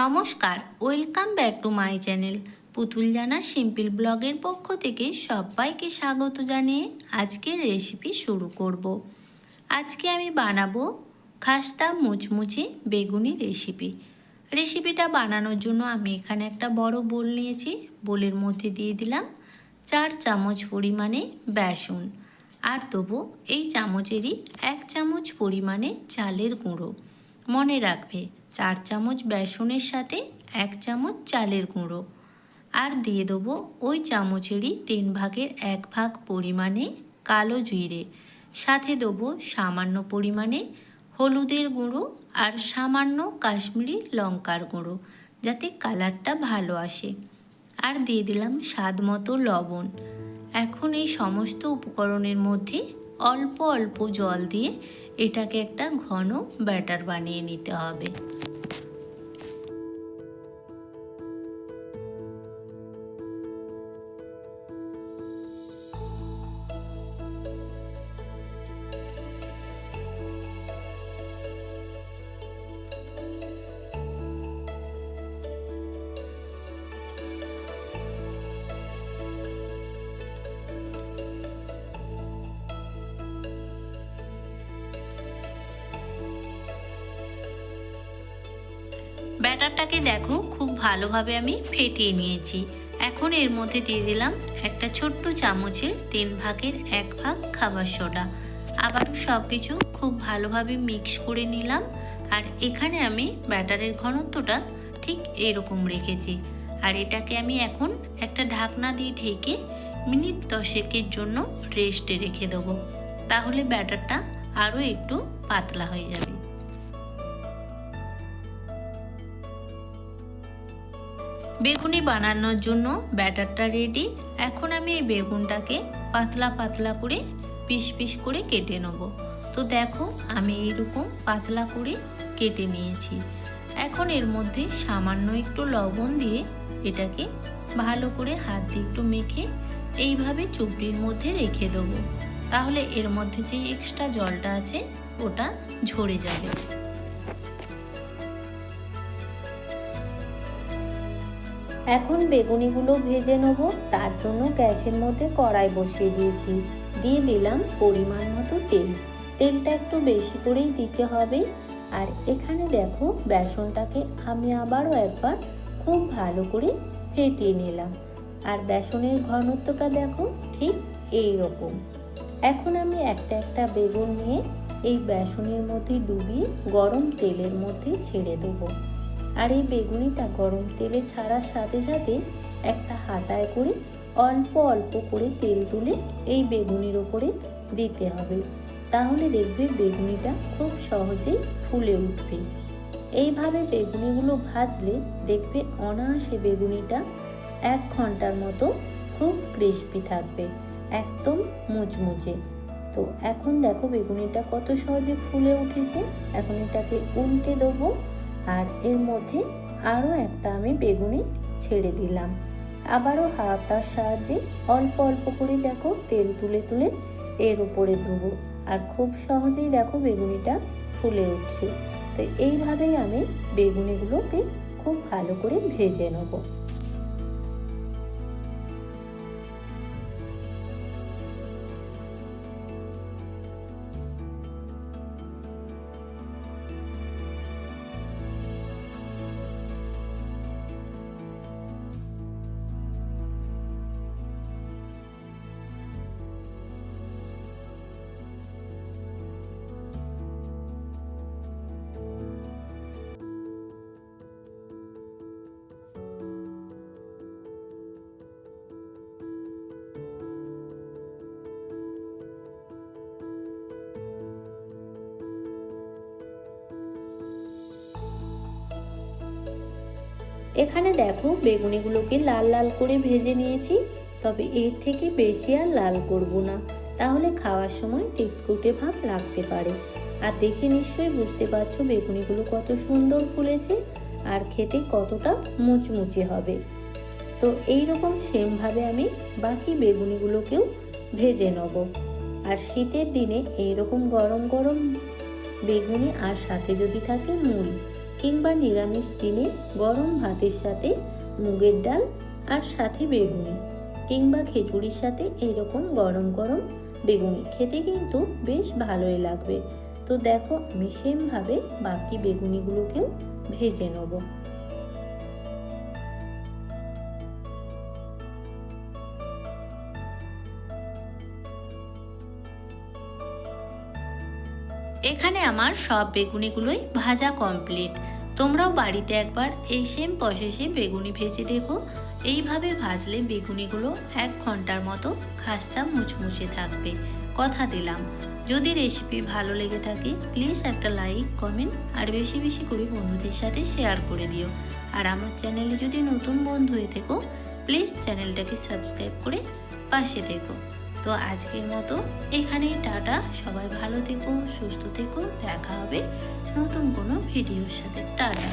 নমস্কার, welcome back to my channel. Putul Jana simple ব্লগের পক্ষ থেকে সবাইকে স্বাগত জানিয়ে আজকের রেসিপি শুরু করব। আজকে আমি বানাবো খাস্তা মুচমুচে বেগুনি রেসিপি রেসিপিটা বানানোর জন্য আমি এখানে একটা বড় বোল নিয়েছি। বোলের মধ্যে দিয়ে দিলাম চার চামচ পরিমাণে বেসন। আর দেবো এই চামচেরই এক চামচ পরিমাণে চালের গুঁড়ো। মনে রাখবে চার চামচ বেসনের সাথে এক চামচ চালের গুঁড়ো। আর দিয়ে দেবো ওই চামচেরই তিন ভাগের এক ভাগ পরিমাণে কালো জিরে। সাথে দেবো সামান্য পরিমাণে হলুদের গুঁড়ো আর সামান্য কাশ্মীরি লঙ্কার গুঁড়ো, যাতে কালারটা ভালো আসে। আর দিয়ে দিলাম স্বাদ মতো লবণ। এখন এই সমস্ত উপকরণের মধ্যে অল্প অল্প জল দিয়ে এটাকে একটা ঘন ব্যাটার বানিয়ে নিতে হবে। ব্যাটারটাকে দেখো, খুব ভালোভাবে আমি ফেটিয়ে নিয়েছি। এখন এর মধ্যে দিয়ে দিলাম একটা ছোট্ট চামচের তিন ভাগের এক ভাগ খাবার সোডা। আবারও সব কিছু খুব ভালোভাবে মিক্স করে নিলাম আর এখানে আমি ব্যাটারের ঘনত্বটা ঠিক এরকম রেখেছি। আর এটাকে আমি এখন একটা ঢাকনা দিয়ে ঢেকে মিনিট দশেকের জন্য রেস্টে রেখে দেবো। তাহলে ব্যাটারটা আরও একটু পাতলা হয়ে যাবে। বেগুনি বানানোর জন্য ব্যাটারটা রেডি এখন আমি এই বেগুনটাকে পাতলা পাতলা করে পিস পিস করে কেটে নেব। তো দেখো, আমি এরকম পাতলা করে কেটে নিয়েছি। এখন এর মধ্যে সামান্য একটু লবণ দিয়ে এটাকে ভালো করে হাত দিয়ে একটু মেখে এইভাবে চুবড়ির মধ্যে রেখে দেবো। তাহলে এর মধ্যে যে এক্সট্রা জলটা আছে, ওটা ঝরে যাবে। এখন বেগুনিগুলো ভেজে নেব, তার জন্য গ্যাসের মধ্যে কড়াই বসিয়ে দিয়েছি। দিয়ে দিলাম পরিমাণ মতো তেল। তেলটা একটু বেশি করেই দিতে হবে। আর এখানে দেখো, বেসনটাকে আমি আবারও একবার খুব ভালো করে ফেটিয়ে নিলাম। আর বেসনের ঘনত্বটা দেখো, ঠিক এই রকম। এখন আমি একটা একটা বেগুন নিয়ে এই বেসনের মধ্যে ডুবিয়ে গরম তেলের মধ্যে ছেড়ে দেবো। আর এই বেগুনিটা গরম তেলে ছাড়ার সাথে সাথে একটা হাতায় করে অল্প অল্প করে তেল তুলে এই বেগুনির ওপরে দিতে হবে। তাহলে দেখবে বেগুনিটা খুব সহজেই ফুলে উঠবে। এইভাবে বেগুনিগুলো ভাজলে দেখবে অনায়াসে বেগুনিটা এক ঘণ্টার মতো খুব ক্রিস্পি থাকবে, একদম মুচমুচে। তো এখন দেখো বেগুনিটা কত সহজে ফুলে উঠেছে। এখন এটাকে উল্টে দেবো। আর এর মধ্যে আরও একটা আমি বেগুনি ছেড়ে দিলাম। আবারও হাতার সাহায্যে অল্প অল্প করে দেখো তেল তুলে তুলে এর উপরে দেবো। আর খুব সহজেই দেখো বেগুনিটা ফুলে উঠছে। তো এইভাবেই আমি বেগুনিগুলোকে খুব ভালো করে ভেজে নেব। এখানে দেখো বেগুনিগুলোকে লাল লাল করে ভেজে নিয়েছি, তবে এর থেকে বেশি আর লাল করব না। তাহলে খাওয়ার সময় টিটকুটে ভাব লাগতে পারে। আর দেখে নিশ্চয়ই বুঝতে পারছ বেগুনিগুলো কত সুন্দর ফুলেছে আর খেতে কতটা মুচমুচে হবে। তো এই রকম সেমভাবে আমি বাকি বেগুনিগুলোকেও ভেজে নেব। আর শীতের দিনে এই রকম গরম গরম বেগুনি আর সাথে যদি থাকে মুড়ি কিংবা নিরামিষ দিনে গরম ভাতের সাথে মুগের ডাল আর সাথে বেগুনি কিংবা খিচুড়ির সাথে এইরকম গরম গরম বেগুনি। খেতে কিন্তু বেশ ভালোই লাগবে। তো দেখো, আমি সেমভাবে বাকি বেগুনিগুলোকেও ভেজে নেব। এখানে আমার সব বেগুনিগুলোই ভাজা কমপ্লিট। তোমরাও বাড়িতে একবার এই সেম প্রসেসে বেগুনি ভেজে দেখো। এইভাবে ভাজলে বেগুনিগুলো এক ঘণ্টার মতো খাস্তা মুচমুচে থাকবে। কথা দিলাম। যদি রেসিপি ভালো লেগে থাকে প্লিজ একটা লাইক কমেন্ট আর বেশি বেশি করে বন্ধুদের সাথে শেয়ার করে দিও। আর আমার চ্যানেলে যদি নতুন বন্ধু হয়ে থেকো প্লিজ চ্যানেলটাকে সাবস্ক্রাইব করে পাশে থেকো। তো আজকের মতো এখানেই টাটা। সবাই ভালো থেকো, সুস্থ থেকো। দেখা হবে নতুন কোনো ভিডিওর সাথে। টাটা।